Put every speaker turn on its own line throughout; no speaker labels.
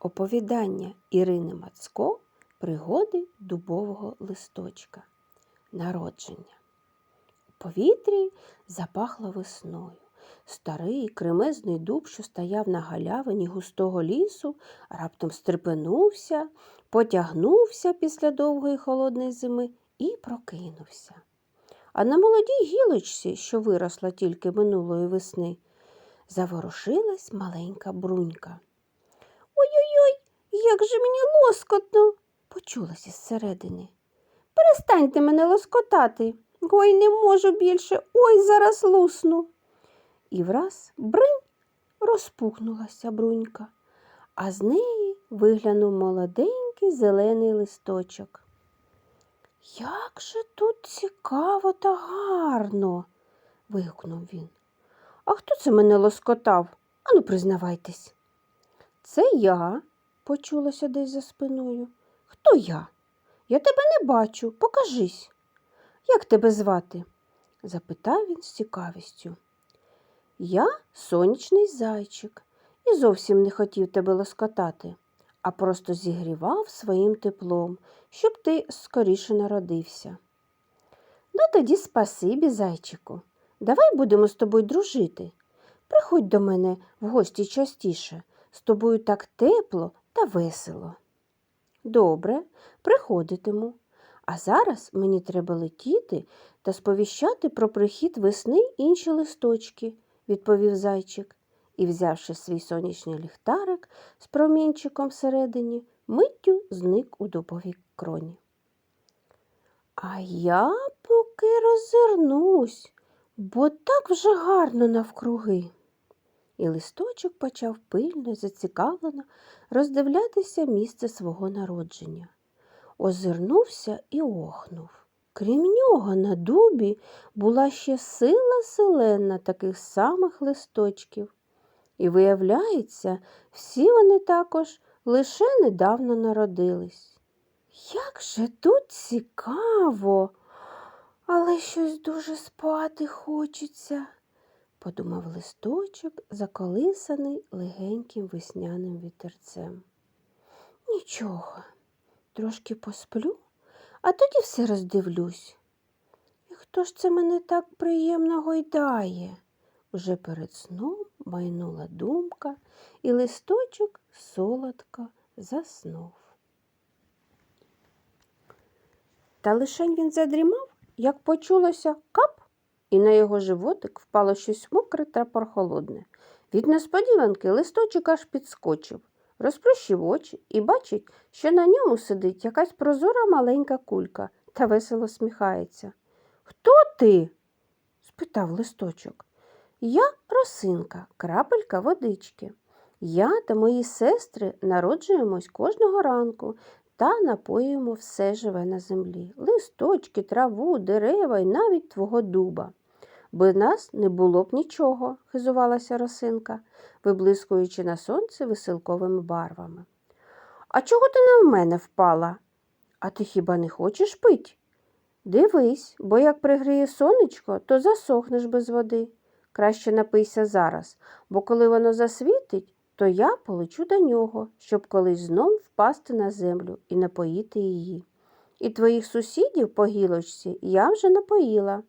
Оповідання Ірини Мацко Пригоди дубового листочка. Народження. У повітрі запахло весною. Старий кремезний дуб, що стояв на галявині густого лісу, раптом стрепенувся, потягнувся після довгої холодної зими і прокинувся. А на молодій гілочці, що виросла тільки минулої весни, заворушилась маленька брунька. Як же мені лоскотно, почулося зсередини. Перестаньте мене лоскотати. Ой, не можу більше, ой, зараз лусну. І враз бринь розпухнулася брунька, а з неї виглянув молоденький зелений листочок. Як же тут цікаво та гарно. вигукнув він. А хто це мене лоскотав? Ану, признавайтесь. Це я, почулося десь за спиною. Хто я? Я тебе не бачу, покажись. Як тебе звати? запитав він з цікавістю. Я сонячний зайчик і зовсім не хотів тебе лоскотати, а просто зігрівав своїм теплом, щоб ти скоріше народився. Ну тоді спасибі, зайчику. Давай будемо з тобою дружити. Приходь до мене в гості частіше. З тобою так тепло та весело. Добре, приходитиму. А зараз мені треба летіти та сповіщати про прихід весни інші листочки, відповів зайчик і, взявши свій сонячний ліхтарик з промінчиком всередині, миттю зник у дубовій кроні. А я поки роззирнусь, бо так вже гарно навкруги. І листочок почав пильно й зацікавлено роздивлятися місце свого народження. Озирнувся і охнув. Крім нього, на дубі була ще сила селена таких самих листочків. І, виявляється, всі вони також лише недавно народились. Як же тут цікаво, але щось дуже спати хочеться подумав листочок, заколисаний легеньким весняним вітерцем. Нічого, трошки посплю, а тоді все роздивлюсь. І хто ж це мене так приємно гойдає? Уже перед сном майнула думка, і листочок солодко заснув. Та лишень він задрімав, як почулося кап і на його животик впало щось мокре та прохолодне. Від несподіванки листочок аж підскочив, розплющив очі і бачить, що на ньому сидить якась прозора маленька кулька та весело сміхається. Хто ти? спитав листочок. Я росинка, крапелька водички. Я та мої сестри народжуємось кожного ранку та напоюємо все живе на землі листочки, траву, дерева і навіть твого дуба. Без нас не було б нічого, хизувалася росинка, виблискуючи на сонце веселковими барвами. А чого ти на мене впала? А ти хіба не хочеш пить? Дивись, бо як пригріє сонечко, то засохнеш без води. Краще напийся зараз, бо коли воно засвітить, то я полечу до нього, щоб колись знов впасти на землю і напоїти її. І твоїх сусідів по гілочці я вже напоїла.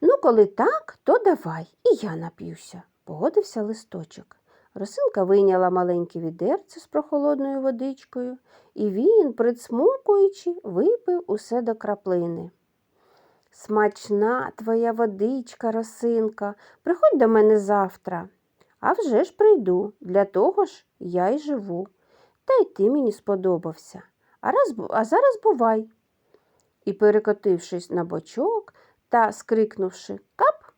Ну, коли так, то давай, і я нап'юся, погодився листочок. Росинка вийняла маленьке відерце з прохолодною водичкою, і він, присмокуючи, випив усе до краплини. Смачна твоя водичка, росинка, приходь до мене завтра. А вже ж прийду, для того ж я й живу. Та й ти мені сподобався. А, раз, а зараз бувай. І, перекотившись на бочок та скрикнувши кап,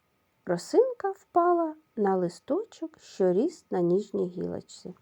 росинка впала на листочок, що ріс на ніжній гілочці.